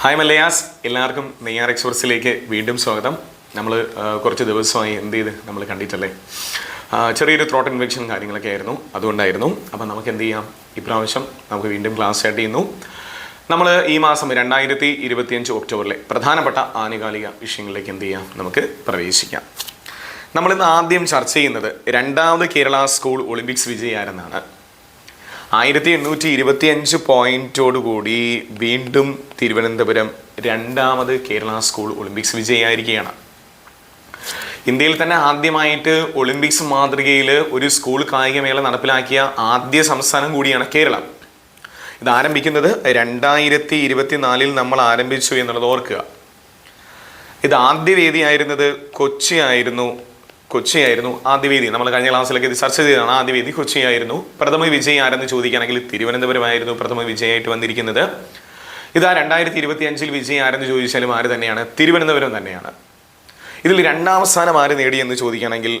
Hi മല്ലയാസ് എല്ലാവർക്കും നെയ്യാർ എക്സ്പ്രസിലേക്ക് വീണ്ടും സ്വാഗതം. നമ്മൾ കുറച്ച് ദിവസമായി എന്ത് ചെയ്ത് നമ്മൾ കണ്ടിട്ടല്ലേ? ചെറിയൊരു ത്രോട്ട് ഇൻഫെക്ഷൻ കാര്യങ്ങളൊക്കെ ആയിരുന്നു. അതുകൊണ്ടായിരുന്നു. അപ്പം നമുക്ക് എന്ത് ചെയ്യാം? ഇപ്രാവശ്യം നമുക്ക് വീണ്ടും ക്ലാസ് സ്റ്റാർട്ട് ചെയ്യുന്നു. നമ്മൾ ഈ മാസം രണ്ടായിരത്തി ഇരുപത്തിയഞ്ച് ഒക്ടോബറിലെ പ്രധാനപ്പെട്ട ആനുകാലിക വിഷയങ്ങളിലേക്ക് എന്ത് ചെയ്യാം? നമുക്ക് പ്രവേശിക്കാം. നമ്മളിന്ന് ആദ്യം ചർച്ച ചെയ്യുന്നത് രണ്ടാമത് കേരള സ്കൂൾ ഒളിമ്പിക്സ് വിജയാരെന്നാണ് ആയിരത്തി എണ്ണൂറ്റി ഇരുപത്തി അഞ്ച് പോയിന്റോടുകൂടി വീണ്ടും തിരുവനന്തപുരം രണ്ടാമത് കേരള സ്കൂൾ ഒളിമ്പിക്സ് വിജയമായിരിക്കുകയാണ് ഇന്ത്യയിൽ തന്നെ ആദ്യമായിട്ട് ഒളിമ്പിക്സ് മാതൃകയിൽ ഒരു സ്കൂൾ കായികമേള നടപ്പിലാക്കിയ ആദ്യ സംസ്ഥാനം കൂടിയാണ് കേരളം. ഇത് ആരംഭിക്കുന്നത് രണ്ടായിരത്തി ഇരുപത്തിനാലിൽ നമ്മൾ ആരംഭിച്ചു എന്നുള്ളത് ഓർക്കുക. ഇത് ആദ്യ വേദിയായിരുന്നത് കൊച്ചി ആയിരുന്നു. കൊച്ചിയായിരുന്നു ആദ്യവേദി നമ്മൾ കഴിഞ്ഞ ക്ലാസ്സിലൊക്കെ ഇത് ചർച്ച ചെയ്തതാണ്. ആദ്യവേദി കൊച്ചിയായിരുന്നു. പ്രഥമ വിജയം ആരെന്ന് ചോദിക്കുകയാണെങ്കിൽ തിരുവനന്തപുരമായിരുന്നു പ്രഥമ വിജയമായിട്ട് വന്നിരിക്കുന്നത്. ഇതാ രണ്ടായിരത്തി ഇരുപത്തി അഞ്ചിൽ വിജയം ആരെന്ന് ചോദിച്ചാലും ആര് തന്നെയാണ്? തിരുവനന്തപുരം തന്നെയാണ്. ഇതിൽ രണ്ടാം സ്ഥാനം ആര് നേടിയെന്ന് ചോദിക്കുകയാണെങ്കിൽ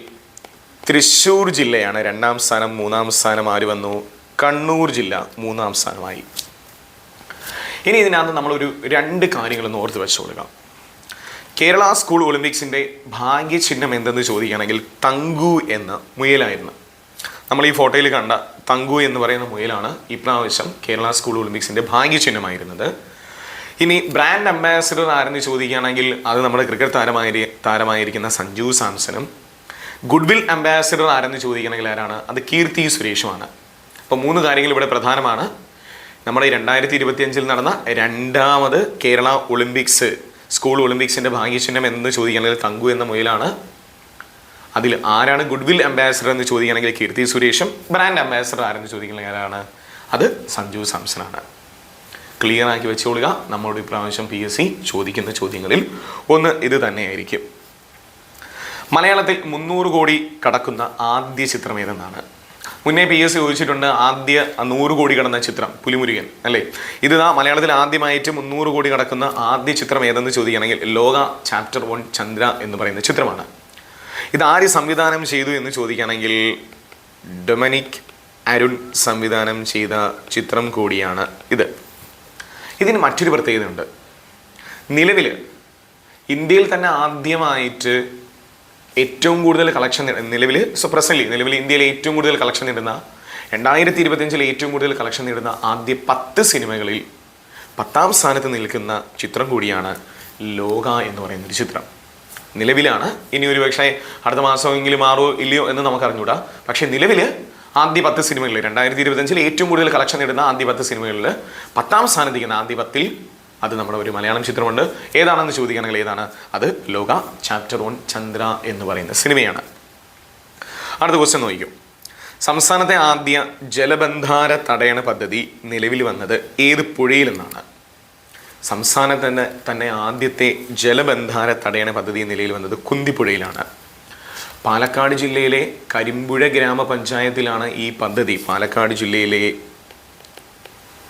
തൃശ്ശൂർ ജില്ലയാണ്. രണ്ടാം സ്ഥാനം മൂന്നാം സ്ഥാനം ആര് വന്നു? കണ്ണൂർ ജില്ല മൂന്നാം സ്ഥാനമായി. ഇനി ഇതിനകത്ത് നമ്മളൊരു രണ്ട് കാര്യങ്ങളൊന്ന് ഓർത്ത് വെച്ചുകൊടുക്കാം കേരള സ്കൂൾ ഒളിമ്പിക്സിന്റെ ഭാഗ്യചിഹ്നം എന്തെന്ന് ചോദിക്കുകയാണെങ്കിൽ തങ്കു എന്ന മുയലായിരുന്നു. നമ്മൾ ഈ ഫോട്ടോയിൽ കണ്ട തങ്കു എന്ന് പറയുന്ന മുയലാണ് ഇപ്രാവശ്യം കേരള സ്കൂൾ ഒളിമ്പിക്സിന്റെ ഭാഗ്യചിഹ്നമായിരുന്നത്. ഇനി ബ്രാൻഡ് അംബാസിഡർ ആരെന്ന് ചോദിക്കുകയാണെങ്കിൽ അത് നമ്മുടെ ക്രിക്കറ്റ് താരമായി താരമായിരിക്കുന്ന സഞ്ജു സാംസണും. ഗുഡ്വിൽ അംബാസിഡർ ആരെന്ന് ചോദിക്കണമെങ്കിൽ ആരാണ്? അത് കീർത്തി സുരേഷുമാണ്. അപ്പോൾ മൂന്ന് കാര്യങ്ങൾ ഇവിടെ പ്രധാനമാണ്. നമ്മുടെ രണ്ടായിരത്തി ഇരുപത്തിയഞ്ചിൽ നടന്ന രണ്ടാമത് കേരള ഒളിമ്പിക്സ് സ്കൂൾ ഒളിമ്പിക്സിന്റെ ഭാഗ്യചിഹ്നം എന്ന് ചോദിക്കുകയാണെങ്കിൽ തങ്കു എന്ന മുയിലാണ്. അതിൽ ആരാണ് ഗുഡ് വിൽ അംബാസിഡർ എന്ന് ചോദിക്കുകയാണെങ്കിൽ കീർത്തി സുരേഷും ബ്രാൻഡ് അംബാസിഡർ ആരെന്ന് ചോദിക്കുകയാണെങ്കിൽ ആരാണ്? അത് സഞ്ജു സാംസണാണ്. ക്ലിയർ ആക്കി വെച്ചുകൊള്ളുക നമ്മളോട് ഇപ്രാവശ്യം പി എസ് സി ചോദിക്കുന്ന ചോദ്യങ്ങളിൽ ഒന്ന് ഇത് തന്നെയായിരിക്കും. മലയാളത്തിൽ മുന്നൂറ് കോടി കടക്കുന്ന ആദ്യ ചിത്രം ഏതെന്നാണ്? മുന്നേ പി എസ് ചോദിച്ചിട്ടുണ്ട് ആദ്യ നൂറ് കോടി കടന്ന ചിത്രം പുലിമുരുകൻ അല്ലേ? ഇത് ആ മലയാളത്തിൽ ആദ്യമായിട്ട് മുന്നൂറ് കോടി കടക്കുന്ന ആദ്യ ചിത്രം ഏതെന്ന് ചോദിക്കുകയാണെങ്കിൽ ലോക ചാപ്റ്റർ വൺ ചന്ദ്ര എന്ന് പറയുന്ന ചിത്രമാണ്. ഇത് ആര് സംവിധാനം ചെയ്തു എന്ന് ചോദിക്കുകയാണെങ്കിൽ ഡൊമിനിക് അരുൺ സംവിധാനം ചെയ്ത ചിത്രം കൂടിയാണ് ഇത്. ഇതിന് മറ്റൊരു പ്രത്യേകതയുണ്ട്. നിലവിൽ ഇന്ത്യയിൽ തന്നെ ആദ്യമായിട്ട് ഏറ്റവും കൂടുതൽ കളക്ഷൻ നിലവിൽ സോ പ്രസന്റ് നിലവിൽ ഇന്ത്യയിലെ ഏറ്റവും കൂടുതൽ കളക്ഷൻ നേടുന്ന രണ്ടായിരത്തി ഇരുപത്തിയഞ്ചിൽ ഏറ്റവും കൂടുതൽ കളക്ഷൻ നേടുന്ന ആദ്യ പത്ത് സിനിമകളിൽ പത്താം സ്ഥാനത്ത് നിൽക്കുന്ന ചിത്രം കൂടിയാണ് ലോക എന്ന് പറയുന്ന ഒരു ചിത്രം. നിലവിലാണ്. ഇനി ഒരു പക്ഷേ അടുത്ത മാസമെങ്കിലും മാറുമോ ഇല്ലയോ എന്ന് നമുക്ക് അറിഞ്ഞൂടാ പക്ഷേ നിലവിൽ ആദ്യ പത്ത് സിനിമകളിൽ രണ്ടായിരത്തി ഇരുപത്തഞ്ചിൽ ഏറ്റവും കൂടുതൽ കളക്ഷൻ നേടുന്ന ആദ്യ പത്ത് സിനിമകളിൽ പത്താം സ്ഥാനത്തിരിക്കുന്ന ആദ്യ പത്തിൽ അത് നമ്മുടെ ഒരു മലയാളം ചിത്രമുണ്ട്. ഏതാണെന്ന് ചോദിക്കുകയാണെങ്കിൽ ഏതാണ്? അത് ലോക ചാപ്റ്റർ വൺ ചന്ദ്ര എന്ന് പറയുന്ന സിനിമയാണ്. അടുത്ത ക്വസ്റ്റ്യൻ നോക്കിക്കും. സംസ്ഥാനത്തെ ആദ്യ ജലബന്ധാര തടയണ പദ്ധതി നിലവിൽ വന്നത് ഏത് പുഴയിൽ നിന്നാണ് തന്നെ തന്നെ ആദ്യത്തെ ജലബന്ധാര തടയണ പദ്ധതി നിലയിൽ വന്നത് കുന്തിപ്പുഴയിലാണ്. പാലക്കാട് ജില്ലയിലെ കരിമ്പുഴ ഗ്രാമപഞ്ചായത്തിലാണ് ഈ പദ്ധതി. പാലക്കാട് ജില്ലയിലെ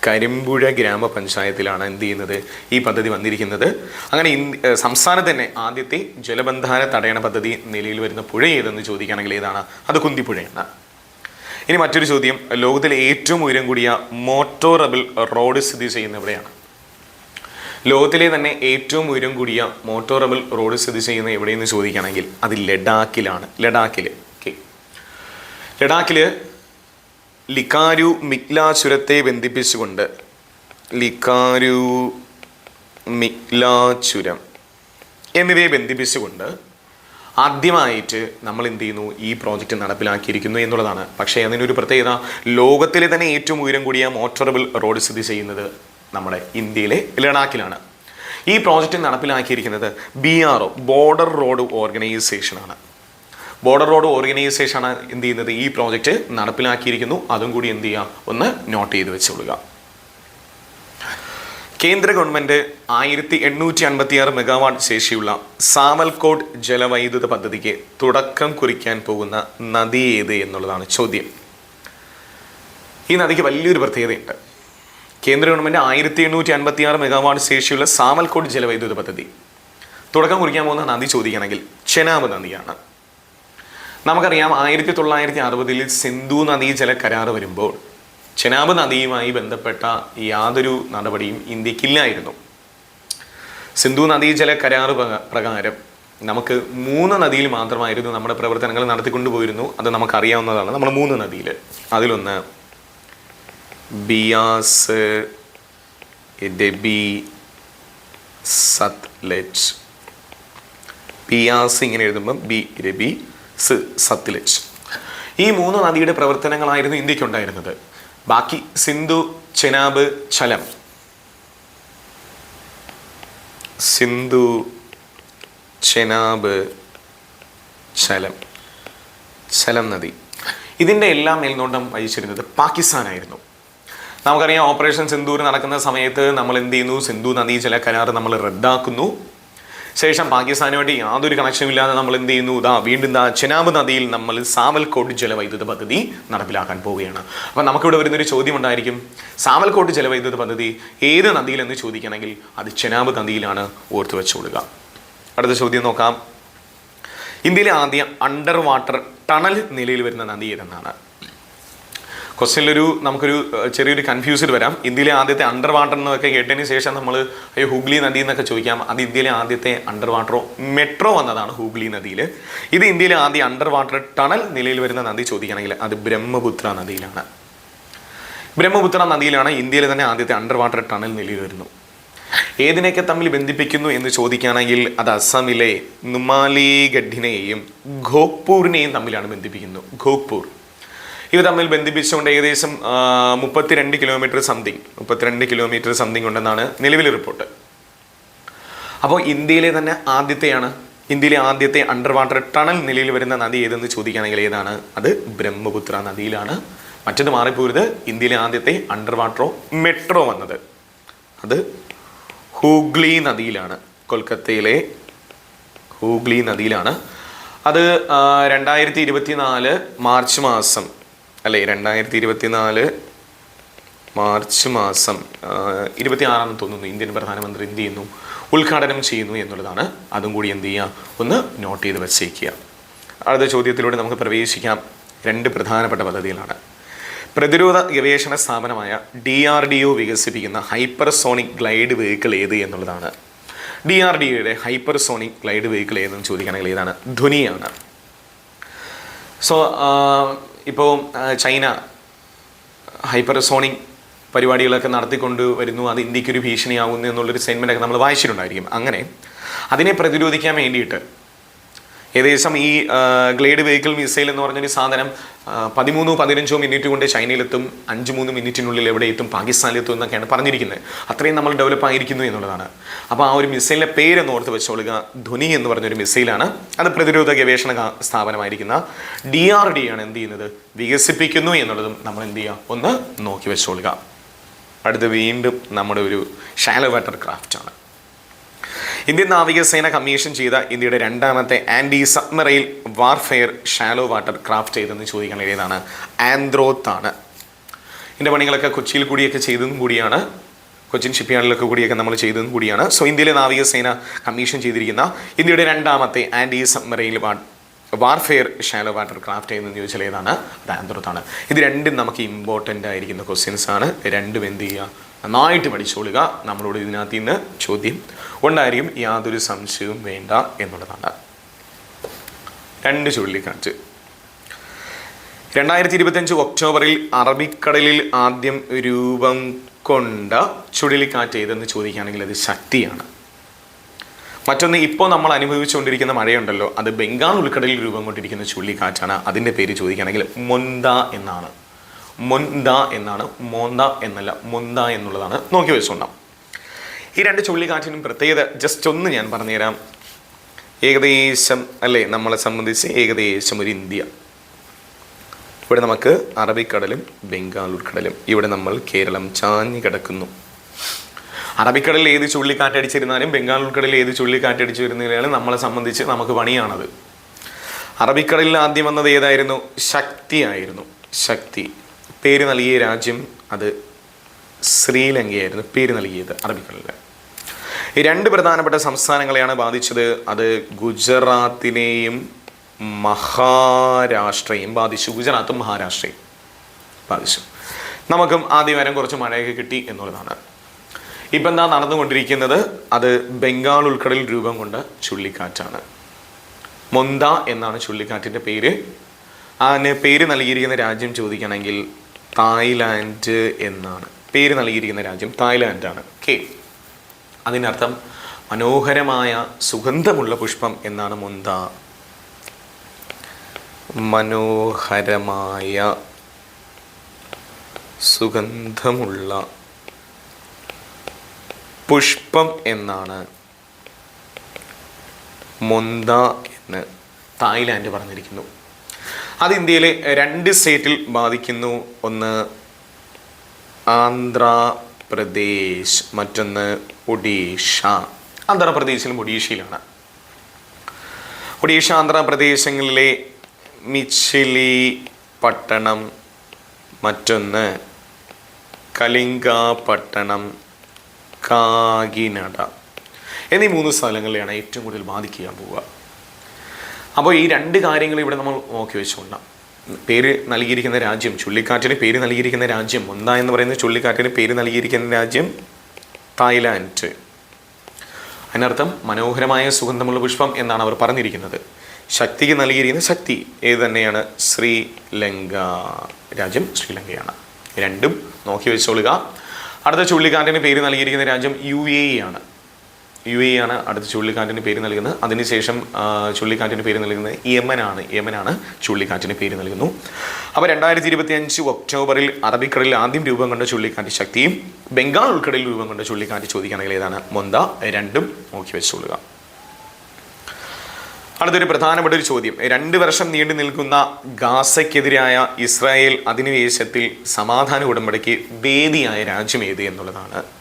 കരിമ്പുഴ ഗ്രാമപഞ്ചായത്തിലാണ് എന്ത് ചെയ്യുന്നത്? ഈ പദ്ധതി വന്നിരിക്കുന്നത്. അങ്ങനെ സംസ്ഥാനം തന്നെ ആദ്യത്തെ ജലബന്ധാര തടയണ പദ്ധതി നിലയിൽ വരുന്ന പുഴ ഏതെന്ന് ചോദിക്കുകയാണെങ്കിൽ ഏതാണ്? അത് കുന്തിപ്പുഴയാണ്. ഇനി മറ്റൊരു ചോദ്യം. ലോകത്തിലെ ഏറ്റവും ഉയരം കൂടിയ മോട്ടോറബിൾ റോഡ് സ്ഥിതി ചെയ്യുന്ന എവിടെയാണ്? ലോകത്തിലെ തന്നെ ഏറ്റവും ഉയരം കൂടിയ മോട്ടോറബിൾ റോഡ് സ്ഥിതി ചെയ്യുന്ന എവിടെയെന്ന് ചോദിക്കുകയാണെങ്കിൽ അത് ലഡാക്കിലാണ്. ലഡാക്കിൽ ഓക്കെ ലഡാക്കിൽ ലിക്കാരു മിക്ലാചുരത്തെ ബന്ധിപ്പിച്ചുകൊണ്ട്. ലിക്കാരു മിക്ലാചുരം എന്നിവയെ ബന്ധിപ്പിച്ചുകൊണ്ട് ആദ്യമായിട്ട് നമ്മൾ എന്ത് ചെയ്യുന്നു? ഈ പ്രോജക്റ്റ് നടപ്പിലാക്കിയിരിക്കുന്നു എന്നുള്ളതാണ്. പക്ഷേ അതിനൊരു പ്രത്യേകത ലോകത്തിലെ തന്നെ ഏറ്റവും ഉയരം കൂടിയ മോട്ടറബിൾ റോഡ് സ്ഥിതി ചെയ്യുന്നത് നമ്മുടെ ഇന്ത്യയിലെ ലഡാക്കിലാണ്. ഈ പ്രോജക്റ്റ് നടപ്പിലാക്കിയിരിക്കുന്നത് ബി ആർ ബോർഡർ റോഡ് ഓർഗനൈസേഷനാണ്. ബോർഡർ റോഡ് ഓർഗനൈസേഷനാണ് എന്ത് ചെയ്യുന്നത്? ഈ പ്രോജക്റ്റ് നടപ്പിലാക്കിയിരിക്കുന്നു. അതും കൂടി എന്ത് ചെയ്യുക? ഒന്ന് നോട്ട് ചെയ്ത് വെച്ചുകൊള്ളുക കേന്ദ്ര ഗവൺമെന്റ് ആയിരത്തി എണ്ണൂറ്റി അൻപത്തി ആറ് മെഗാവാട്ട് ശേഷിയുള്ള സാവൽകോട്ട് ജലവൈദ്യുത പദ്ധതിക്ക് തുടക്കം കുറിക്കാൻ പോകുന്ന നദി ഏത് എന്നുള്ളതാണ് ചോദ്യം. ഈ നദിക്ക് വലിയൊരു പ്രത്യേകതയുണ്ട്. കേന്ദ്ര ഗവൺമെന്റ് ആയിരത്തി എണ്ണൂറ്റി അൻപത്തി ആറ് മെഗാവാട്ട് ശേഷിയുള്ള സാവൽകോട്ട് ജലവൈദ്യുത പദ്ധതി തുടക്കം കുറിക്കാൻ പോകുന്ന നദി ചോദിക്കുകയാണെങ്കിൽ ചെനാബ് നദിയാണ്. നമുക്കറിയാം ആയിരത്തി തൊള്ളായിരത്തി അറുപതിൽ സിന്ധു നദീജല കരാർ വരുമ്പോൾ ചെനാബ് നദിയുമായി ബന്ധപ്പെട്ട യാതൊരു നടപടിയും ഇന്ത്യക്കില്ലായിരുന്നു. സിന്ധു നദീജല കരാർ പ്രകാരം നമുക്ക് മൂന്ന് നദിയിൽ മാത്രമായിരുന്നു നമ്മുടെ പ്രവർത്തനങ്ങൾ നടത്തിക്കൊണ്ടു പോയിരുന്നു അത് നമുക്കറിയാവുന്നതാണ്. നമ്മൾ മൂന്ന് നദിയിൽ അതിലൊന്ന് ബിയാസ് ബി സത്ലജ്. ബിയാസ് ഇങ്ങനെ എഴുതുമ്പം ബി രബി സ് സത്ലജ് ഈ മൂന്ന് നദിയുടെ പ്രവർത്തനങ്ങളായിരുന്നു ഇന്ത്യക്കുണ്ടായിരുന്നത് ബാക്കി സിന്ധു ചെനാബ് ചലം സിന്ധു ചെനാബ് ചലം ചലം നദി. ഇതിന്റെ എല്ലാം മേൽനോട്ടം വഹിച്ചിരുന്നത് പാകിസ്ഥാനായിരുന്നു. നമുക്കറിയാം ഓപ്പറേഷൻ സിന്ധൂർ നടക്കുന്ന സമയത്ത് നമ്മൾ എന്ത് ചെയ്യുന്നു? സിന്ധു നദി ജല കരാർ നമ്മൾ റദ്ദാക്കുന്നു. ശേഷം പാകിസ്ഥാനുമായിട്ട് യാതൊരു കണക്ഷനും ഇല്ലാതെ നമ്മൾ എന്ത് ചെയ്യുന്നു? ഇതാ വീണ്ടും ഇതാ ചെനാബ് നദിയിൽ നമ്മൾ സാവൽകോട്ട് ജലവൈദ്യുത പദ്ധതി നടപ്പിലാക്കാൻ പോവുകയാണ്. അപ്പം നമുക്കിവിടെ വരുന്നൊരു ചോദ്യം ഉണ്ടായിരിക്കും. സാവൽകോട്ട് ജലവൈദ്യുത പദ്ധതി ഏത് നദിയിലെന്ന് ചോദിക്കണമെങ്കിൽ അത് ചെനാബ് നദിയിലാണ് ഓർത്തു വെച്ചുകൊടുക്കുക അടുത്ത ചോദ്യം നോക്കാം. ഇന്ത്യയിലെ ആദ്യ അണ്ടർ വാട്ടർ ടണൽ നിലയിൽ വരുന്ന നദി ഏതെന്നാണ്? ക്വസ്റ്റ്യനിലൊരു നമുക്കൊരു ചെറിയൊരു കൺഫ്യൂസ്ഡ് വരാം. ഇന്ത്യയിലെ ആദ്യത്തെ അണ്ടർ വാട്ടർ എന്നൊക്കെ കേട്ടതിന് ശേഷം നമ്മൾ അയ്യോ ഹൂഗ്ലി നദി എന്നൊക്കെ ചോദിക്കാം. അത് ഇന്ത്യയിലെ ആദ്യത്തെ അണ്ടർ വാട്ടറോ മെട്രോ വന്നതാണ് ഹൂഗ്ലി നദിയിൽ ഇത് ഇന്ത്യയിലെ ആദ്യ അണ്ടർ വാട്ടർ ടണൽ നിലയിൽ വരുന്ന നദി ചോദിക്കുകയാണെങ്കിൽ അത് ബ്രഹ്മപുത്ര നദിയിലാണ്. ബ്രഹ്മപുത്ര നദിയിലാണ് ഇന്ത്യയിലെ തന്നെ ആദ്യത്തെ അണ്ടർ വാട്ടർ ടണൽ നിലയിൽ വരുന്നു. ഏതിനെയൊക്കെ തമ്മിൽ ബന്ധിപ്പിക്കുന്നു എന്ന് ചോദിക്കുകയാണെങ്കിൽ അത് അസമിലെ നുമാലിഗഡിനെയും ഖോഗ്പൂരിനെയും തമ്മിലാണ് ബന്ധിപ്പിക്കുന്നത്. ഘോഗ്പൂർ. ഇവ തമ്മിൽ ബന്ധിപ്പിച്ചുകൊണ്ട് ഏകദേശം മുപ്പത്തിരണ്ട് കിലോമീറ്റർ സംതിങ് മുപ്പത്തിരണ്ട് കിലോമീറ്റർ സംതിങ് ഉണ്ടെന്നാണ് നിലവിലെ റിപ്പോർട്ട് അപ്പോൾ ഇന്ത്യയിലെ തന്നെ ആദ്യത്തെയാണ് ഇന്ത്യയിലെ ആദ്യത്തെ അണ്ടർ വാട്ടർ ടണൽ നിലയിൽ വരുന്ന നദി ഏതെന്ന് ചോദിക്കുകയാണെങ്കിൽ ഏതാണ്? അത് ബ്രഹ്മപുത്ര നദിയിലാണ്. മറ്റത് മാറിപ്പോരുത് ഇന്ത്യയിലെ ആദ്യത്തെ അണ്ടർ വാട്ടറോ മെട്രോ വന്നത്. അത് ഹൂഗ്ലി നദിയിലാണ് കൊൽക്കത്തയിലെ ഹൂഗ്ലി നദിയിലാണ്. അത് രണ്ടായിരത്തി ഇരുപത്തി നാല് മാർച്ച് മാസം അല്ലേ രണ്ടായിരത്തി ഇരുപത്തി നാല് മാർച്ച് മാസം ഇരുപത്തി ആറാം തോന്നുന്നു. ഇന്ത്യൻ പ്രധാനമന്ത്രി എന്ത് ചെയ്യുന്നു? ഉദ്ഘാടനം ചെയ്യുന്നു എന്നുള്ളതാണ്. അതും കൂടി എന്ത് ചെയ്യുക ഒന്ന് നോട്ട് ചെയ്ത് വച്ചേക്കുക. അടുത്ത ചോദ്യത്തിലൂടെ നമുക്ക് പ്രവേശിക്കാം. രണ്ട് പ്രധാനപ്പെട്ട പദ്ധതികളാണ്. പ്രതിരോധ ഗവേഷണ സ്ഥാപനമായ ഡി ആർ ഡി ഒ വികസിപ്പിക്കുന്ന ഹൈപ്പർസോണിക് ഗ്ലൈഡ് വെഹിക്കിൾ ഏത് എന്നുള്ളതാണ്. ഡി ആർ ഡി ഒയുടെ ഹൈപ്പർസോണിക് ഗ്ലൈഡ് വെഹിക്കിൾ ഏതെന്ന് ചോദിക്കുകയാണെങ്കിൽ ഏതാണ്? ധ്വനിയാണ് സോ ഇപ്പോൾ ചൈന ഹൈപ്പർസോണിക് പരിപാടികളൊക്കെ നടത്തിക്കൊണ്ട് വരുന്നു. അത് ഇന്ത്യക്കൊരു ഭീഷണിയാകുന്നു എന്നുള്ളൊരു സ്റ്റേറ്റ്മെന്റ് ഒക്കെ നമ്മൾ വായിച്ചിട്ടുണ്ടായിരിക്കും. അങ്ങനെ അതിനെ പ്രതിരോധിക്കാൻ വേണ്ടിയിട്ട് ഏകദേശം ഈ ഗ്ലേഡ് വെഹിക്കിൾ മിസൈൽ എന്ന് പറഞ്ഞൊരു സാധനം പതിമൂന്നോ പതിനഞ്ചോ മിനിറ്റ് കൊണ്ട് ചൈനയിലെത്തും അഞ്ച് മൂന്ന് മിനിറ്റിനുള്ളിൽ എവിടെ എത്തും പാകിസ്ഥാനിലെത്തും എന്നൊക്കെയാണ് പറഞ്ഞിരിക്കുന്നത്. അത്രയും നമ്മൾ ഡെവലപ്പ് ആയിരിക്കുന്നു എന്നുള്ളതാണ്. അപ്പോൾ ആ ഒരു മിസൈലിന്റെ പേരെന്ന് ഓർത്ത് വെച്ചോളുക. ധ്വനി എന്ന് പറഞ്ഞൊരു മിസൈലാണ്. അത് പ്രതിരോധ ഗവേഷണ സ്ഥാപനമായിരിക്കുന്ന ഡി ആർ ഡി ആണ് എന്ത് ചെയ്യുന്നത്? വികസിപ്പിക്കുന്നു എന്നുള്ളതും നമ്മൾ എന്ത് ചെയ്യുക? ഒന്ന് നോക്കി വെച്ചോളുക. അടുത്ത് വീണ്ടും നമ്മുടെ ഒരു ഷാലോ വാട്ടർ ക്രാഫ്റ്റാണ് ഇന്ത്യൻ നാവികസേന കമ്മീഷൻ ചെയ്ത ഇന്ത്യയുടെ രണ്ടാമത്തെ anti submarine warfare shallow water craft ഏതെന്ന് ചോദിക്കാൻ ആൻഡ്രോത്ത് ആണ്. ഇതിന്റെ പണികളൊക്കെ കൊച്ചിയിൽ കൂടിയൊക്കെ ചെയ്തതും കൂടിയാണ്. കൊച്ചിൻ ഷിപ്പ്യാർഡിലൊക്കെ കൂടിയൊക്കെ നമ്മൾ ചെയ്തതും കൂടിയാണ്. സോ ഇന്ത്യയിലെ നാവികസേന കമ്മീഷൻ ചെയ്തിരിക്കുന്ന ഇന്ത്യയുടെ രണ്ടാമത്തെ anti submarine warfare shallow water craft എന്ന് ചോദിച്ചാൽ ഏതാണ്? അത് ആന്ത്രത്താണ് ഇത് രണ്ടും നമുക്ക് ഇമ്പോർട്ടന്റ് ആയിരിക്കുന്ന ക്വസ്റ്റ്യൻസ് ആണ്. രണ്ടും എന്ത് ചെയ്യുക? നന്നായിട്ട് പഠിച്ചോളുക. നമ്മളോട് ഇതിനകത്ത് നിന്ന് ചോദ്യം ഉണ്ടായിരിക്കും. യാതൊരു സംശയവും വേണ്ട എന്നുള്ളതാണ്. രണ്ട് ചുഴലിക്കാറ്റ്. രണ്ടായിരത്തി ഇരുപത്തഞ്ച് ഒക്ടോബറിൽ അറബിക്കടലിൽ ആദ്യം രൂപം കൊണ്ട ചുഴലിക്കാറ്റ് ഏതെന്ന് ചോദിക്കുകയാണെങ്കിൽ അത് ശക്തിയാണ്. മറ്റൊന്ന് ഇപ്പോൾ നമ്മൾ അനുഭവിച്ചുകൊണ്ടിരിക്കുന്ന മഴയുണ്ടല്ലോ. അത് ബംഗാൾ ഉൾക്കടലിൽ രൂപം കൊണ്ടിരിക്കുന്ന ചുഴലിക്കാറ്റാണ്. അതിന്റെ പേര് ചോദിക്കുകയാണെങ്കിൽ മൊന്ത എന്നാണ്. മൊന്ത എന്നാണ് മോന്ത എന്നല്ല മൊന്ത എന്നുള്ളതാണ് നോക്കി വെച്ചുകൊണ്ടാം ഈ രണ്ട് ചുഴലിക്കാറ്റിനും പ്രത്യേകത ജസ്റ്റ് ഒന്ന് ഞാൻ പറഞ്ഞുതരാം. ഏകദേശം അല്ലേ നമ്മളെ സംബന്ധിച്ച് ഏകദേശം ഒരു ഇന്ത്യ. ഇവിടെ നമുക്ക് അറബിക്കടലും ബംഗാൾ ഉൾക്കടലും ഇവിടെ നമ്മൾ കേരളം ചാഞ്ഞു കിടക്കുന്നു. അറബിക്കടലിൽ ഏത് ചുഴലിക്കാറ്റടിച്ചിരുന്നാലും ബംഗാൾ ഉൾക്കടലിൽ ഏത് ചുഴലിക്കാറ്റടിച്ചു വരുന്നതിനാലും നമ്മളെ സംബന്ധിച്ച് നമുക്ക് പണിയാണത്. അറബിക്കടലിൽ ആദ്യം വന്നത് ഏതായിരുന്നു? ശക്തിയായിരുന്നു ശക്തി. പേര് നൽകിയ രാജ്യം അത് ശ്രീലങ്കയായിരുന്നു പേര് നൽകിയത് അറബിക്കടലിൽ രണ്ട് പ്രധാനപ്പെട്ട സംസ്ഥാനങ്ങളെയാണ് ബാധിച്ചത്. അത് ഗുജറാത്തിനെയും മഹാരാഷ്ട്രയും ബാധിച്ചു. ഗുജറാത്തും മഹാരാഷ്ട്രയും ബാധിച്ചു. നമുക്കും ആദ്യ വരം കുറച്ച് മഴയൊക്കെ കിട്ടി എന്നുള്ളതാണ്. ഇപ്പം എന്താ നടന്നുകൊണ്ടിരിക്കുന്നത് അത് ബംഗാൾ ഉൾക്കടലിൽ രൂപം കൊണ്ട ചുഴലിക്കാറ്റാണ് മൊന്ത എന്നാണ് ചുഴലിക്കാറ്റിന്റെ പേര്. അതിന് പേര് നൽകിയിരിക്കുന്ന രാജ്യം ചോദിക്കുകയാണെങ്കിൽ തായ്ലാൻഡ് എന്നാണ്. പേര് നൽകിയിരിക്കുന്ന രാജ്യം തായ്ലാൻഡാണ്. ഓക്കെ അതിനർത്ഥം മനോഹരമായ സുഗന്ധമുള്ള പുഷ്പം എന്നാണ് മുന്ത. മനോഹരമായ സുഗന്ധമുള്ള പുഷ്പം എന്നാണ് മൊന്ത എന്ന് തായ്ലാൻഡ് പറഞ്ഞിരിക്കുന്നു. അത് ഇന്ത്യയിലെ രണ്ട് സ്റ്റേറ്റിൽ ബാധിക്കുന്നു. ഒന്ന് ആന്ധ്രാപ്രദേശ് മറ്റൊന്ന് ഒഡീഷ. ആന്ധ്രാപ്രദേശിലും ഒഡീഷയിലാണ്. ഒഡീഷ ആന്ധ്രാപ്രദേശങ്ങളിലെ മിച്ചിലി പട്ടണം മറ്റൊന്ന് കലിംഗ പട്ടണം കാകിനട. എന്നീ മൂന്ന് സ്ഥലങ്ങളിലാണ് ഏറ്റവും കൂടുതൽ ബാധിക്കാൻ പോവുക. അപ്പോൾ ഈ രണ്ട് കാര്യങ്ങൾ ഇവിടെ നമ്മൾ നോക്കി വെച്ചുകൊണ്ടാണ് പേര് നൽകിയിരിക്കുന്ന രാജ്യം ചുള്ളിക്കാറ്റിന് പേര് നൽകിയിരിക്കുന്ന രാജ്യം ഒന്ന എന്ന് പറയുന്ന ചുള്ളിക്കാറ്റിന് പേര് നൽകിയിരിക്കുന്ന രാജ്യം തായ്ലാൻഡ്. അതിനർത്ഥം മനോഹരമായ സുഗന്ധമുള്ള പുഷ്പം എന്നാണ് അവർ പറഞ്ഞിരിക്കുന്നത്. ശക്തിക്ക് നൽകിയിരിക്കുന്ന ശക്തി ഏത് തന്നെയാണ്? ശ്രീലങ്ക രാജ്യം ശ്രീലങ്കയാണ്. രണ്ടും നോക്കി വെച്ചോളുക. അടുത്ത ചുള്ളിക്കാറ്റിന് പേര് നൽകിയിരിക്കുന്ന രാജ്യം യു എ ആണ്. യു എ ആണ് അടുത്ത ചുഴലിക്കാറ്റിന് പേര് നൽകുന്നത്. അതിനുശേഷം ചുഴലിക്കാറ്റിന് പേര് നൽകുന്നത് യമൻ ആണ് യമനാണ് ചുഴലിക്കാറ്റിന് പേര് നൽകുന്നു. അപ്പോൾ രണ്ടായിരത്തി ഇരുപത്തി അഞ്ച് ഒക്ടോബറിൽ അറബിക്കടലിൽ ആദ്യം രൂപം കൊണ്ട ചുഴലിക്കാറ്റ് ശക്തിയും ബംഗാൾ ഉൾക്കടലിൽ രൂപം കൊണ്ട ചുഴലിക്കാറ്റ് ചോദിക്കുകയാണെങ്കിൽ ഏതാണ്? മൊന്ത രണ്ടും നോക്കി വെച്ചുകൊള്ളുക അടുത്തൊരു പ്രധാനപ്പെട്ട ഒരു ചോദ്യം. രണ്ട് വർഷം നീണ്ടു നിൽക്കുന്ന ഗാസയ്ക്കെതിരായ ഇസ്രായേൽ അധിനിവേശത്തിൽ സമാധാന ഉടമ്പടിക്ക് വേദിയായ രാജ്യം ഏത് എന്നുള്ളതാണ്.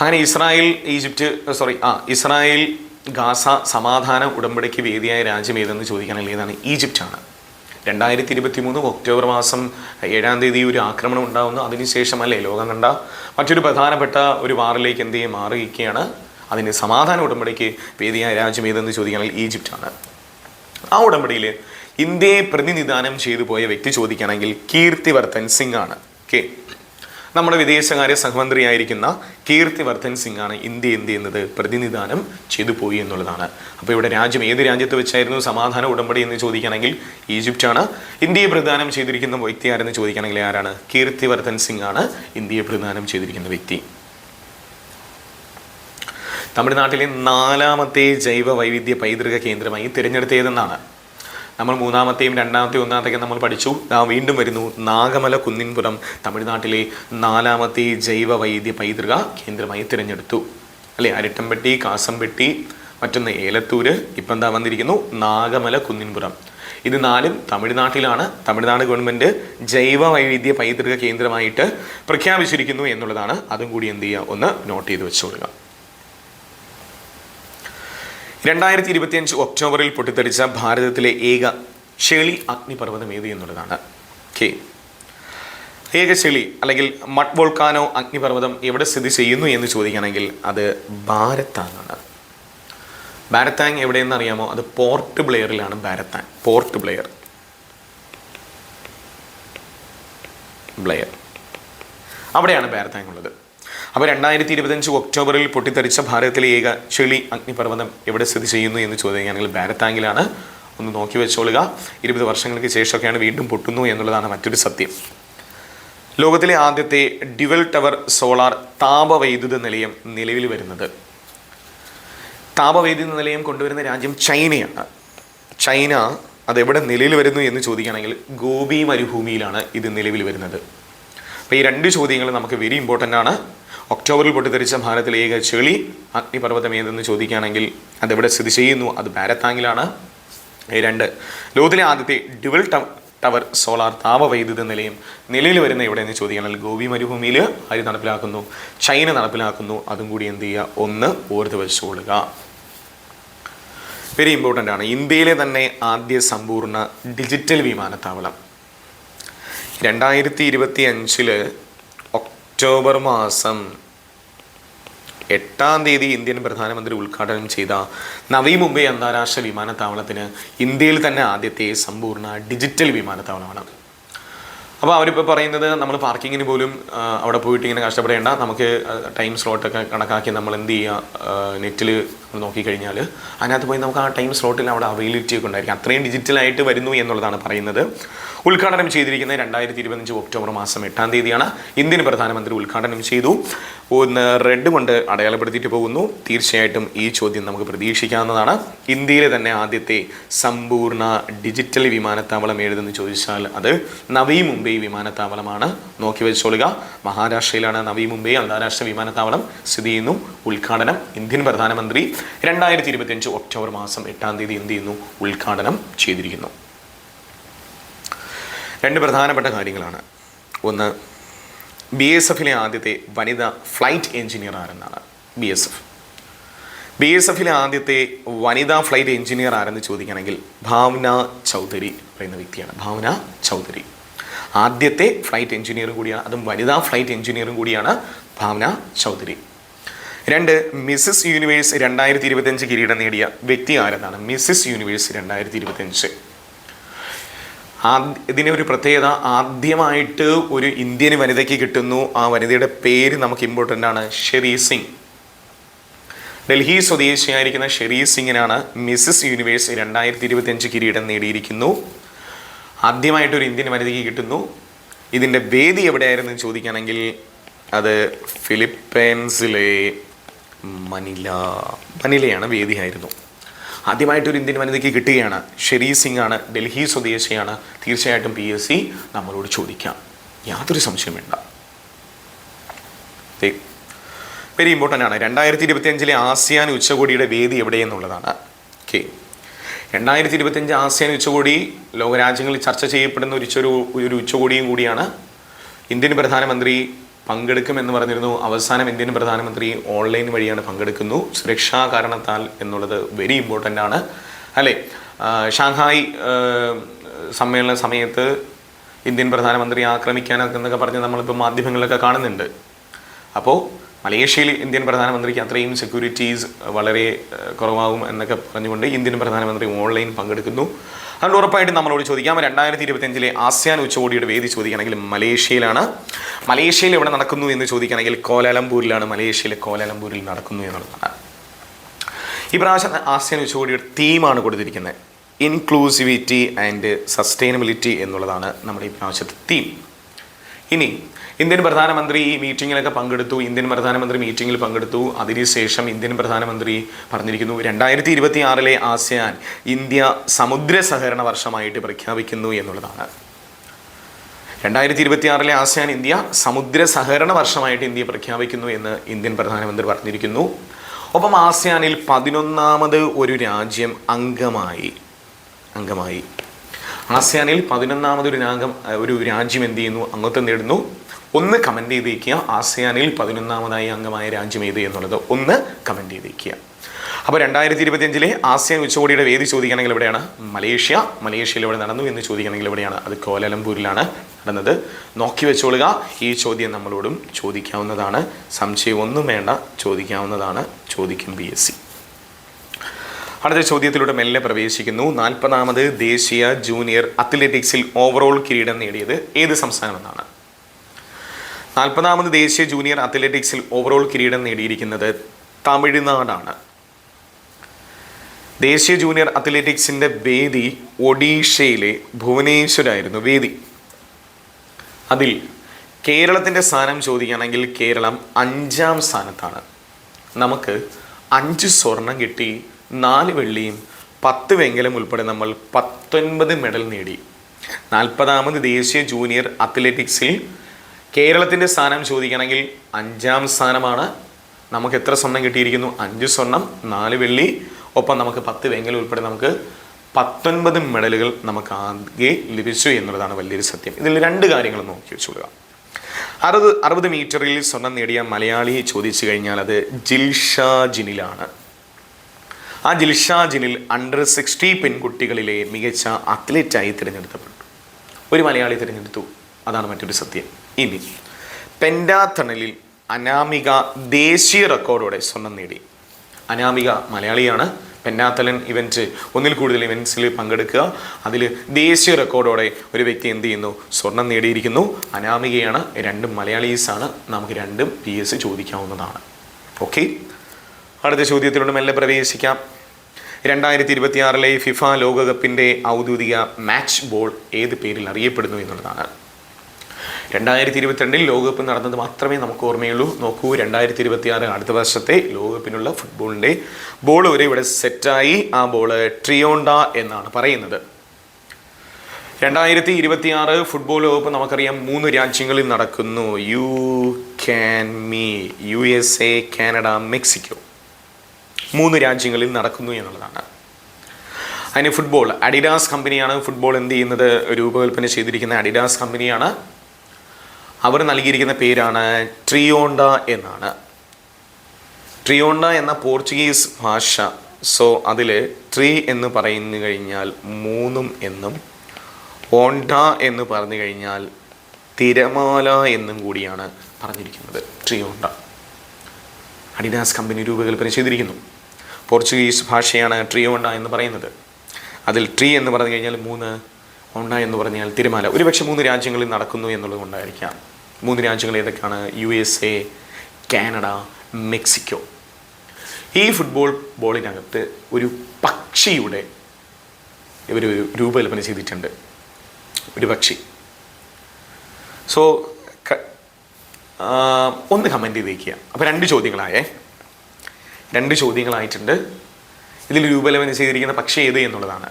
അങ്ങനെ ഇസ്രായേൽ ഈജിപ്റ്റ് സോറി ആ ഇസ്രായേൽ ഗാസ സമാധാന ഉടമ്പടിക്ക് വേദിയായ രാജ്യം ഏതെന്ന് ചോദിക്കാനുള്ള ഏതാണ്? ഈജിപ്റ്റാണ്. രണ്ടായിരത്തി ഇരുപത്തി മൂന്ന് ഒക്ടോബർ മാസം ഏഴാം തീയതി ഒരു ആക്രമണം ഉണ്ടാകുന്നു അതിനുശേഷമല്ലേ ലോകം കണ്ട? മറ്റൊരു പ്രധാനപ്പെട്ട ഒരു വാറിലേക്ക് എന്ത് ചെയ്യും? മാറിയിരിക്കുകയാണ് അതിന് സമാധാന ഉടമ്പടിക്ക് വേദിയായ രാജ്യം ഏതെന്ന് ചോദിക്കുകയാണെങ്കിൽ ഈജിപ്റ്റാണ്. ആ ഉടമ്പടിയിൽ ഇന്ത്യയെ പ്രതിനിധാനം ചെയ്തു പോയ വ്യക്തി ചോദിക്കുകയാണെങ്കിൽ കീർത്തിവർദ്ധൻ സിംഗ് ആണ്. ഓക്കെ നമ്മുടെ വിദേശകാര്യ സഹമന്ത്രിയായിരിക്കുന്ന കീർത്തിവർദ്ധൻ സിംഗ് ആണ് ഇന്ത്യ എന്ത് ചെയ്യുന്നത്? പ്രതിനിധാനം ചെയ്തു പോയി എന്നുള്ളതാണ്. അപ്പോൾ ഇവിടെ രാജ്യം ഏത് രാജ്യത്ത് വെച്ചായിരുന്നു സമാധാന ഉടമ്പടി എന്ന് ചോദിക്കുകയാണെങ്കിൽ ഈജിപ്റ്റാണ്. ഇന്ത്യയെ പ്രതിദാനം ചെയ്തിരിക്കുന്ന വ്യക്തി ആരെന്ന് ചോദിക്കുകയാണെങ്കിൽ ആരാണ്? കീർത്തിവർദ്ധൻ സിംഗ് ആണ് ഇന്ത്യയെ പ്രതിദാനം ചെയ്തിരിക്കുന്ന വ്യക്തി. തമിഴ്നാട്ടിലെ നാലാമത്തെ ജൈവ വൈവിധ്യ പൈതൃക കേന്ദ്രമായി തിരഞ്ഞെടുത്തേതെന്നാണ് നമ്മൾ മൂന്നാമത്തെയും രണ്ടാമത്തെയും ഒന്നാമത്തെയും നമ്മൾ പഠിച്ചു. ആ വീണ്ടും വരുന്നു നാഗമല കുന്നിൻപുരം തമിഴ്നാട്ടിലെ നാലാമത്തെ ജൈവ വൈദ്യ പൈതൃക കേന്ദ്രമായി തിരഞ്ഞെടുത്തു. അല്ലേ? അരിട്ടംപെട്ടി കാസംപെട്ടി മറ്റൊന്ന് ഏലത്തൂര്. ഇപ്പം എന്താ വന്നിരിക്കുന്നു? നാഗമല കുന്നിൻപുരം ഇത് നാലും തമിഴ്നാട്ടിലാണ്. തമിഴ്നാട് ഗവൺമെന്റ് ജൈവ വൈവിധ്യ പൈതൃക കേന്ദ്രമായിട്ട് പ്രഖ്യാപിച്ചിരിക്കുന്നു എന്നുള്ളതാണ്. അതും കൂടി എന്ത് ചെയ്യുക? ഒന്ന് നോട്ട് ചെയ്ത് വെച്ചുകൊള്ളുക രണ്ടായിരത്തി ഇരുപത്തിയഞ്ച് ഒക്ടോബറിൽ പൊട്ടിത്തെറിച്ച ഭാരതത്തിലെ ഏക ചെളി അഗ്നിപർവതം ഏത് എന്നുള്ളതാണ്? കെ. ഏക ചെളി അല്ലെങ്കിൽ മഡ് വോൾക്കാനോ അഗ്നിപർവതം എവിടെ സ്ഥിതി ചെയ്യുന്നു എന്ന് ചോദിക്കുകയാണെങ്കിൽ അത് ബാരത്താങ്ങാണ്. ബാരത്താങ് എവിടെയെന്ന് അറിയാമോ? അത് പോർട്ട് ബ്ലെയറിലാണ് ബാരത്താങ്. Port Blair. ബ്ലെയർ. അവിടെയാണ് ബാരത്താങ് ഉള്ളത് അപ്പോൾ രണ്ടായിരത്തി ഇരുപത്തഞ്ച് ഒക്ടോബറിൽ പൊട്ടിത്തെറിച്ച ഭാരതത്തിലെ ഏക ചെളി അഗ്നിപർവതം എവിടെ സ്ഥിതി ചെയ്യുന്നു എന്ന് ചോദിക്കുകയാണെങ്കിൽ ബാരത്താങ്കിലാണ് ഒന്ന് നോക്കി വെച്ചോളുക. ഇരുപത് വർഷങ്ങൾക്ക് ശേഷമൊക്കെയാണ് വീണ്ടും പൊട്ടുന്നു എന്നുള്ളതാണ് മറ്റൊരു സത്യം. ലോകത്തിലെ ആദ്യത്തെ ഡ്യുവൽ ടവർ സോളാർ താപവൈദ്യുത നിലയം നിലവിൽ വരുന്നത്. താപവൈദ്യുത നിലയം കൊണ്ടുവരുന്ന രാജ്യം ചൈനയാണ്. ചൈന അതെവിടെ നിലയിൽ വരുന്നു എന്ന് ചോദിക്കുകയാണെങ്കിൽ ഗോപി മരുഭൂമിയിലാണ് ഇത് നിലവിൽ വരുന്നത്. അപ്പോൾ ഈ രണ്ട് ചോദ്യങ്ങൾ നമുക്ക് വെരി ഇമ്പോർട്ടന്റ് ആണ്. ഒക്ടോബറിൽ പൊട്ടിത്തെറിച്ച ഭാരതത്തിലെ ഏക ചെളി അഗ്നിപർവതം ഏതെന്ന് ചോദിക്കുകയാണെങ്കിൽ അതെവിടെ സ്ഥിതി ചെയ്യുന്നു? അത് ബാരത്താങ്ങിലാണ് ഈ രണ്ട്. ലോകത്തിലെ ആദ്യത്തെ ഡുവൽ ടവ- ടവർ സോളാർ താപവൈദ്യുത നിലയം നിലയിൽ വരുന്ന എവിടെയെന്ന് ചോദിക്കുകയാണെങ്കിൽ ഗോപി മരുഭൂമിയിൽ ആര് നടപ്പിലാക്കുന്നു. ചൈന നടപ്പിലാക്കുന്നു. അതും കൂടി എന്ത് ചെയ്യുക? ഒന്ന് ഓർത്ത് വെച്ചുകൊള്ളുക വെരി ഇമ്പോർട്ടന്റ് ആണ്. ഇന്ത്യയിലെ തന്നെ ആദ്യ സമ്പൂർണ ഡിജിറ്റൽ വിമാനത്താവളം. രണ്ടായിരത്തി ഇരുപത്തി അഞ്ചിൽ ഒക്ടോബർ മാസം എട്ടാം തീയതി ഇന്ത്യൻ പ്രധാനമന്ത്രി ഉദ്ഘാടനം ചെയ്ത നവി മുംബൈ അന്താരാഷ്ട്ര വിമാനത്താവളത്തിന് ഇന്ത്യയിൽ തന്നെ ആദ്യത്തെ സമ്പൂർണ ഡിജിറ്റൽ വിമാനത്താവളമാണ്. അപ്പോൾ അവരിപ്പോൾ പറയുന്നത് നമ്മൾ പാർക്കിങ്ങിന് പോലും അവിടെ പോയിട്ട് ഇങ്ങനെ കഷ്ടപ്പെടേണ്ട. നമുക്ക് ടൈം സ്ലോട്ടൊക്കെ കണക്കാക്കി നമ്മൾ എന്ത് ചെയ്യുക നെറ്റിൽ നോക്കിക്കഴിഞ്ഞാൽ അതിനകത്ത് പോയി നമുക്ക് ആ ടൈം സ്ലോട്ടിൽ അവിടെ അവൈലബിലിറ്റി ഒക്കെ ഉണ്ടായിരിക്കും. അത്രയും ഡിജിറ്റലായിട്ട് വരുന്നു എന്നുള്ളതാണ് പറയുന്നത്. ഉദ്ഘാടനം ചെയ്തിരിക്കുന്നത് രണ്ടായിരത്തി ഇരുപത്തഞ്ച് ഒക്ടോബർ മാസം എട്ടാം തീയതിയാണ് ഇന്ത്യൻ പ്രധാനമന്ത്രി ഉദ്ഘാടനം ചെയ്തു. ഒന്ന് റെഡ് കൊണ്ട് അടയാളപ്പെടുത്തിയിട്ട് പോകുന്നു. തീർച്ചയായിട്ടും ഈ ചോദ്യം നമുക്ക് പ്രതീക്ഷിക്കാവുന്നതാണ്. ഇന്ത്യയിലെ തന്നെ ആദ്യത്തെ സമ്പൂർണ ഡിജിറ്റൽ വിമാനത്താവളം ഏതെന്ന് ചോദിച്ചാൽ അത് നവി മുംബൈ വിമാനത്താവളമാണ്. നോക്കി വെച്ചോളുക. മഹാരാഷ്ട്രയിലാണ് നവി മുംബൈ അന്താരാഷ്ട്ര വിമാനത്താവളം സ്ഥിതി ചെയ്യുന്നു. ഉദ്ഘാടനം ഇന്ത്യൻ പ്രധാനമന്ത്രി രണ്ടായിരത്തി ഇരുപത്തിയഞ്ച് ഒക്ടോബർ മാസം എട്ടാം തീയതി എന്ത് ചെയ്യുന്നു? ഉദ്ഘാടനം ചെയ്തിരിക്കുന്നു. രണ്ട് പ്രധാനപ്പെട്ട കാര്യങ്ങളാണ്. ഒന്ന് ബി എസ് എഫിലെ ആദ്യത്തെ വനിതാ flight engineer ആരെന്നാണ്? B S F B S എഫിലെ ആദ്യത്തെ വനിതാ ഫ്ലൈറ്റ് എഞ്ചിനീയർ ആരെന്ന് ചോദിക്കുകയാണെങ്കിൽ ഭാവന ചൗധരി പറയുന്ന വ്യക്തിയാണ്. ഭാവന ചൗധരി. ആദ്യത്തെ ഫ്ലൈറ്റ് എഞ്ചിനീയർ കൂടിയാണ് അതും വനിതാ ഫ്ലൈറ്റ് എഞ്ചിനീയറും കൂടിയാണ് ഭാവന ചൗധരി. രണ്ട് മിസ്സസ് യൂണിവേഴ്സ് രണ്ടായിരത്തി ഇരുപത്തഞ്ച് കിരീടം നേടിയ വ്യക്തി ആരെന്നാണ്? മിസ്സസ് യൂണിവേഴ്സ് രണ്ടായിരത്തി ഇരുപത്തഞ്ച് ആദ്യ- ഇതിന് ഒരു പ്രത്യേകത ആദ്യമായിട്ട് ഒരു ഇന്ത്യൻ വനിതയ്ക്ക് കിട്ടുന്നു. ആ വനിതയുടെ പേര് നമുക്ക് ഇമ്പോർട്ടന്റ് ആണ് ഷെറി സിംഗ്. ഡൽഹി സ്വദേശിയായിരിക്കുന്ന ഷെറി സിംഗിനാണ് മിസ്സസ് യൂണിവേഴ്സ് രണ്ടായിരത്തി ഇരുപത്തിയഞ്ച് കിരീടം നേടിയിരിക്കുന്നു. ആദ്യമായിട്ട് ഒരു ഇന്ത്യൻ വനിതയ്ക്ക് കിട്ടുന്നു. ഇതിന്റെ വേദി എവിടെയായിരുന്നു ചോദിക്കുകയാണെങ്കിൽ അത് ഫിലിപ്പൈൻസിലെ മനില മനിലയാണ് വേദിയായിരുന്നു. ആദ്യമായിട്ട് ഒരു ഇന്ത്യൻ വനിതയ്ക്ക് കിട്ടുകയാണ്. ഷെരീ സിംഗ് ആണ് ഡൽഹി സ്വദേശിയാണ്. തീർച്ചയായിട്ടും പി എസ് സി നമ്മളോട് ചോദിക്കാം. യാതൊരു സംശയം വേണ്ട. വെരി ഇമ്പോർട്ടന്റ് ആണ്. രണ്ടായിരത്തി ഇരുപത്തി അഞ്ചിലെ ആസിയാൻ ഉച്ചകോടിയുടെ വേദി എവിടെയെന്നുള്ളതാണ്. ഓക്കെ രണ്ടായിരത്തി ഇരുപത്തിയഞ്ച് ആസിയാൻ ഉച്ചകോടി ലോകരാജ്യങ്ങളിൽ ചർച്ച ചെയ്യപ്പെടുന്ന ഒരു ഒരു ഉച്ചകോടിയും കൂടിയാണ്. ഇന്ത്യൻ പ്രധാനമന്ത്രി പങ്കെടുക്കുമെന്ന് പറഞ്ഞിരുന്നു. അവസാനം ഇന്ത്യൻ പ്രധാനമന്ത്രി ഓൺലൈൻ വഴിയാണ് പങ്കെടുക്കുന്നു. സുരക്ഷാ കാരണത്താൽ എന്നുള്ളത് വെരി ഇമ്പോർട്ടന്റ് ആണ്. അല്ലേ? ഷാങ്ഹായ് സമ്മേളന സമയത്ത് ഇന്ത്യൻ പ്രധാനമന്ത്രി ആക്രമിക്കാനൊക്കെ എന്നൊക്കെ പറഞ്ഞ് നമ്മളിപ്പോൾ മാധ്യമങ്ങളിലൊക്കെ കാണുന്നുണ്ട്. അപ്പോൾ മലേഷ്യയിൽ ഇന്ത്യൻ പ്രധാനമന്ത്രിക്ക് അത്രയും സെക്യൂരിറ്റീസ് വളരെ കുറവാകും എന്നൊക്കെ പറഞ്ഞുകൊണ്ട് ഇന്ത്യൻ പ്രധാനമന്ത്രി ഓൺലൈൻ പങ്കെടുക്കുന്നു. അതുകൊണ്ട് ഉറപ്പായിട്ടും നമ്മളോട് ചോദിക്കാം. രണ്ടായിരത്തി ഇരുപത്തിയഞ്ചിലെ ആസിയാൻ ഉച്ചകോടിയുടെ വേദി ചോദിക്കുകയാണെങ്കിൽ മലേഷ്യയിലാണ്. മലേഷ്യയിൽ എവിടെ നടക്കുന്നു എന്ന് ചോദിക്കുകയാണെങ്കിൽ കോലാലംപൂരിലാണ്. മലേഷ്യയിലെ കോലാലംപൂരിൽ നടക്കുന്നു എന്നുള്ളതാണ് ഈ പ്രാവശ്യം ആസിയാൻ ഉച്ചകോടിയുടെ തീമാണ് കൊടുത്തിരിക്കുന്നത്. ഇൻക്ലൂസിവിറ്റി ആൻഡ് സസ്റ്റൈനബിലിറ്റി എന്നുള്ളതാണ് നമ്മുടെ ഈ പ്രാവശ്യത്തെ തീം ഇനി ഇന്ത്യൻ പ്രധാനമന്ത്രി ഈ മീറ്റിങ്ങിലൊക്കെ പങ്കെടുത്തു ഇന്ത്യൻ പ്രധാനമന്ത്രി മീറ്റിങ്ങിൽ പങ്കെടുത്തു. അതിനുശേഷം ഇന്ത്യൻ പ്രധാനമന്ത്രി പറഞ്ഞിരിക്കുന്നു രണ്ടായിരത്തി ഇരുപത്തി ആറിലെ ആസിയാൻ ഇന്ത്യ സമുദ്ര സഹകരണ വർഷമായിട്ട് പ്രഖ്യാപിക്കുന്നു എന്നുള്ളതാണ്. രണ്ടായിരത്തി ഇരുപത്തി ആറിലെ ആസിയാൻ ഇന്ത്യ സമുദ്ര സഹകരണ വർഷമായിട്ട് ഇന്ത്യ പ്രഖ്യാപിക്കുന്നു എന്ന് ഇന്ത്യൻ പ്രധാനമന്ത്രി പറഞ്ഞിരിക്കുന്നു. ഒപ്പം ആസിയാനിൽ പതിനൊന്നാമത് ഒരു രാജ്യം അംഗമായി അംഗമായി. ആസിയാനിൽ പതിനൊന്നാമത് ഒരു രാഗം ഒരു രാജ്യം എന്ത് ചെയ്യുന്നു? അംഗത്വം നേടുന്നു. ഒന്ന് കമന്റ് ചെയ്തേക്കുക. ആസിയാനിൽ പതിനൊന്നാമതായി അംഗമായ രാജ്യം ഏത് എന്നുള്ളത് ഒന്ന് കമന്റ് ചെയ്തേക്കുക. അപ്പോൾ രണ്ടായിരത്തി ഇരുപത്തിയഞ്ചിലെ ആസിയാൻ ഉച്ചകോടിയുടെ വേദി ചോദിക്കുകയാണെങ്കിൽ എവിടെയാണ്? മലേഷ്യ. മലേഷ്യയിൽ എവിടെ നടന്നു എന്ന് ചോദിക്കുകയാണെങ്കിൽ എവിടെയാണ്? അത് കോലാലംപൂരിലാണ് നടന്നത്. നോക്കി വെച്ചോളുക. ഈ ചോദ്യം നമ്മളോടും ചോദിക്കാവുന്നതാണ്. സംശയമൊന്നും വേണ്ട. ചോദിക്കാവുന്നതാണ് ചോദിക്കും ബി എസ് സി. അടുത്ത ചോദ്യത്തിലൂടെ മെല്ലെ പ്രവേശിക്കുന്നു. നാൽപ്പതാമത് ദേശീയ ജൂനിയർ അത്ലറ്റിക്സിൽ ഓവറോൾ കിരീടം നേടിയത് ഏത് സംസ്ഥാനം സംസ്ഥാനമെന്നാണ്? നാൽപ്പതാമത് ദേശീയ ജൂനിയർ അത്ലറ്റിക്സിൽ ഓവറോൾ കിരീടം നേടിയിരിക്കുന്നത് തമിഴ്നാടാണ്. ദേശീയ ജൂനിയർ അത്ലറ്റിക്സിന്റെ വേദി ഒഡീഷയിലെ ഭുവനേശ്വരായിരുന്നു വേദി. അതിൽ കേരളത്തിന്റെ സ്ഥാനം ചോദിക്കുകയാണെങ്കിൽ കേരളം അഞ്ചാം സ്ഥാനത്താണ്. നമുക്ക് അഞ്ച് സ്വർണം കിട്ടി നാല് വെള്ളിയും പത്ത് വെങ്കലം ഉൾപ്പെടെ നമ്മൾ പത്തൊൻപത് മെഡൽ നേടി. നാൽപ്പതാമത് ദേശീയ ജൂനിയർ അത്ലറ്റിക്സിൽ കേരളത്തിന്റെ സ്ഥാനം ചോദിക്കണമെങ്കിൽ അഞ്ചാം സ്ഥാനമാണ്. നമുക്ക് എത്ര സ്വർണം കിട്ടിയിരിക്കുന്നു? അഞ്ച് സ്വർണം നാല് വെള്ളി. ഒപ്പം നമുക്ക് പത്ത് വെങ്കൽ ഉൾപ്പെടെ നമുക്ക് പത്തൊൻപത് മെഡലുകൾ നമുക്ക് ആകെ ലഭിച്ചു എന്നുള്ളതാണ് വലിയൊരു സത്യം. ഇതിൽ രണ്ട് കാര്യങ്ങൾ നോക്കി വെച്ചുകൊള്ളുക അറുപത് അറുപത് മീറ്ററിൽ സ്വർണം നേടിയ മലയാളി ചോദിച്ചു കഴിഞ്ഞാൽ അത് ജിൽഷ ജിനിലാണ്. ആ ജിൽഷ ജിനിൽ അണ്ടർ സിക്സ്റ്റി പെൺകുട്ടികളിലെ മികച്ച അത്ലറ്റായി തിരഞ്ഞെടുക്കപ്പെട്ടു ഒരു മലയാളി തിരഞ്ഞെടുത്തു. അതാണ് മറ്റൊരു സത്യം. ഇനി പെൻഡാത്തണലിൽ അനാമിക ദേശീയ റെക്കോർഡോടെ സ്വർണം നേടി. അനാമിക മലയാളിയാണ്. പെന്നാത്തലൻ ഇവന്റ് ഒന്നിൽ കൂടുതൽ ഇവന്റ്സിൽ പങ്കെടുക്കുക. അതിൽ ദേശീയ റെക്കോർഡോടെ ഒരു വ്യക്തി എന്ത് ചെയ്യുന്നു? സ്വർണം നേടിയിരിക്കുന്നു. അനാമികയാണ്. രണ്ടും മലയാളീസാണ്. നമുക്ക് രണ്ടും പി എസ് ചോദിക്കാവുന്നതാണ്. ഓക്കെ അടുത്ത ചോദ്യത്തിലൂടെ മെല്ലെ പ്രവേശിക്കാം. രണ്ടായിരത്തി ഇരുപത്തിയാറിലെ ഫിഫ ലോകകപ്പിന്റെ ഔദ്യോഗിക മാച്ച് ബോൾ ഏത് പേരിൽ അറിയപ്പെടുന്നു എന്നുള്ളതാണ്. രണ്ടായിരത്തി ഇരുപത്തിരണ്ടിൽ ലോകകപ്പ് നടന്നത് മാത്രമേ നമുക്ക് ഓർമ്മയുള്ളൂ. നോക്കൂ രണ്ടായിരത്തി ഇരുപത്തിയാറ് അടുത്ത വർഷത്തെ ലോകകപ്പിനുള്ള ഫുട്ബോളിന്റെ ബോൾ വരെ ഇവിടെ സെറ്റായി. ആ ബോൾ ട്രിയോണ്ട എന്നാണ് പറയുന്നത്. രണ്ടായിരത്തി ഇരുപത്തിയാറ് ഫുട്ബോൾ ലോകകപ്പ് നമുക്കറിയാം മൂന്ന് രാജ്യങ്ങളിൽ നടക്കുന്നു. യു ക്യാൻ me U S A Canada Mexico. മൂന്ന് രാജ്യങ്ങളിൽ നടക്കുന്നു എന്നുള്ളതാണ്. അതിന് ഫുട്ബോൾ അഡിഡാസ് കമ്പനിയാണ് ഫുട്ബോൾ എന്ത് ചെയ്യുന്നത്? രൂപകൽപ്പന ചെയ്തിരിക്കുന്ന അഡിഡാസ് കമ്പനിയാണ് അവർ നൽകിയിരിക്കുന്ന പേരാണ് ട്രിയോണ്ട എന്നാണ്. ട്രിയോണ്ട എന്ന പോർച്ചുഗീസ് ഭാഷ സോ അതിൽ ട്രീ എന്ന് പറയുന്നു കഴിഞ്ഞാൽ മൂന്നും എന്നും ഓണ്ട എന്ന് പറഞ്ഞു കഴിഞ്ഞാൽ തിരമാല എന്നും കൂടിയാണ് പറഞ്ഞിരിക്കുന്നത് ട്രിയോണ്ട. അഡിഡാസ് കമ്പനി രൂപകൽപ്പന ചെയ്തിരിക്കുന്നു. പോർച്ചുഗീസ് ഭാഷയാണ് ട്രിയോണ്ട എന്ന് പറയുന്നത്. അതിൽ ട്രീ എന്ന് പറഞ്ഞു കഴിഞ്ഞാൽ മൂന്ന് ഓണ്ട എന്ന് പറഞ്ഞാൽ തിരമാല. ഒരുപക്ഷെ മൂന്ന് രാജ്യങ്ങളിൽ നടക്കുന്നു എന്നുള്ളത് കൊണ്ടായിരിക്കാം. മൂന്ന് രാജ്യങ്ങൾ ഏതൊക്കെയാണ്? U S A Canada Mexico. ഈ ഫുട്ബോൾ ബോളിനകത്ത് ഒരു പക്ഷിയുടെ ഇവർ രൂപകൽപ്പന ചെയ്തിട്ടുണ്ട്. ഒരു പക്ഷി. സോ ഒന്ന് കമന്റ് ചെയ്തേക്കുക അപ്പോൾ രണ്ട് ചോദ്യങ്ങളായേ. രണ്ട് ചോദ്യങ്ങളായിട്ടുണ്ട്. ഇതിൽ രൂപകൽപ്പന ചെയ്തിരിക്കുന്ന പക്ഷി ഏത് എന്നുള്ളതാണ്.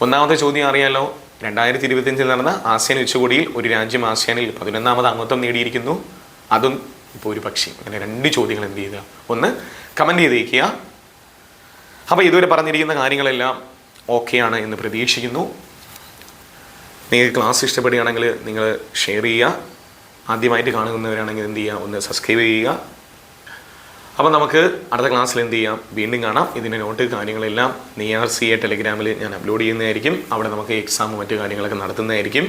ഒന്നാമത്തെ ചോദ്യം അറിയാലോ. രണ്ടായിരത്തി ഇരുപത്തിയഞ്ചിൽ നടന്ന ആസിയാൻ ഉച്ചകോടിയിൽ ഒരു രാജ്യം ആസിയാനിൽ പതിനൊന്നാമത് അംഗത്വം നേടിയിരിക്കുന്നു. അതും ഇപ്പോൾ ഒരു പക്ഷി. അങ്ങനെ രണ്ട് ചോദ്യങ്ങൾ എന്ത് ചെയ്യുക ഒന്ന് കമന്റ് ചെയ്തേക്കുക. അപ്പോൾ ഇതുവരെ പറഞ്ഞിരിക്കുന്ന കാര്യങ്ങളെല്ലാം ഓക്കെയാണ് എന്ന് പ്രതീക്ഷിക്കുന്നു. നിങ്ങൾക്ക് ക്ലാസ് ഇഷ്ടപ്പെടുകയാണെങ്കിൽ നിങ്ങൾ ഷെയർ ചെയ്യുക. ആദ്യമായിട്ട് കാണുന്നവരാണെങ്കിൽ എന്ത് ചെയ്യുക? ഒന്ന് സബ്സ്ക്രൈബ് ചെയ്യുക. അപ്പോൾ നമുക്ക് അടുത്ത ക്ലാസ്സിൽ എന്ത് ചെയ്യാം? വീണ്ടും കാണാം. ഇതിന്റെ നോട്ട് കാര്യങ്ങളെല്ലാം നീ ആർ സി എ ടെലിഗ്രാമിൽ ഞാൻ അപ്ലോഡ് ചെയ്യുന്നതായിരിക്കും. അവിടെ നമുക്ക് എക്സാം മറ്റു കാര്യങ്ങളൊക്കെ നടത്തുന്നതായിരിക്കും.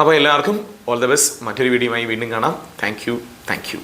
അപ്പോൾ എല്ലാവർക്കും ഓൾ ദ ബെസ്റ്റ് മറ്റൊരു വീഡിയോയുമായി വീണ്ടും കാണാം. Thank you thank you